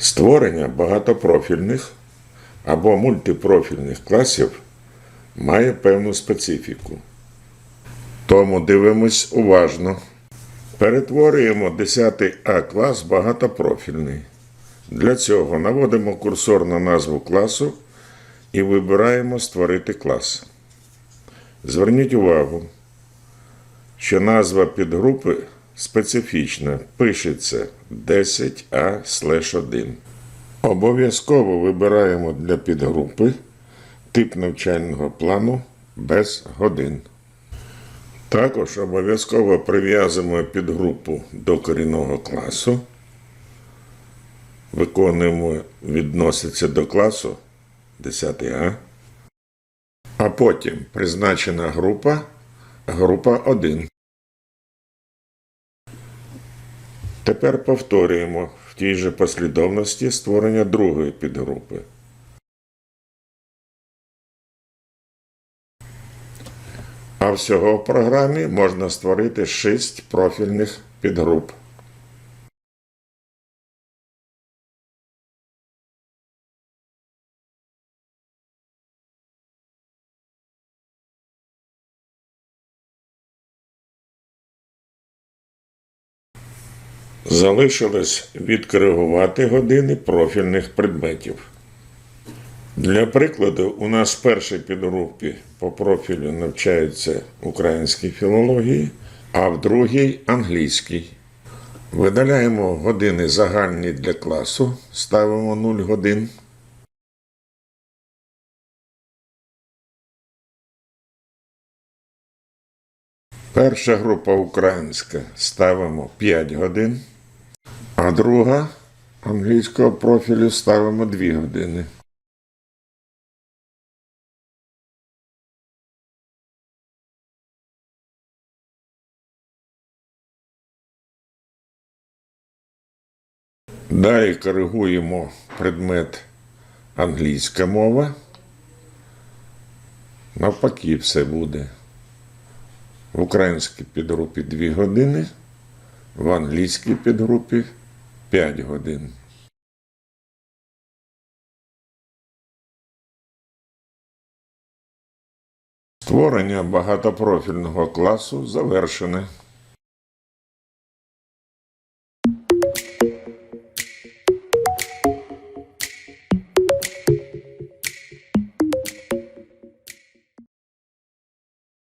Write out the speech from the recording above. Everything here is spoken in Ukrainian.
Створення багатопрофільних або мультипрофільних класів має певну специфіку. Тому дивимось уважно. Перетворюємо 10 А клас багатопрофільний. Для цього наводимо курсор на назву класу і вибираємо Створити клас. Зверніть увагу, що назва підгрупи специфічна, пишеться 10А1. Обов'язково вибираємо для підгрупи тип навчального плану без годин. Також обов'язково прив'язуємо підгрупу до корінного класу. Виконуємо відноситься до класу 10А. А потім призначена група група 1. Тепер повторюємо в тій же послідовності створення другої підгрупи. А всього в програмі можна створити 6 профільних підгруп. Залишилось відкоригувати години профільних предметів. Для прикладу, у нас в першій підгрупі по профілю навчаються українській філології, а в другій англійській. Видаляємо години загальні для класу, ставимо 0 годин. Перша група українська ставимо 5 годин, а друга англійського профілю ставимо 2 години. Далі коригуємо предмет англійська мова. Навпаки, все буде. В українській підгрупі 2 години, в англійській підгрупі 5 годин. Створення багатопрофільного класу завершене.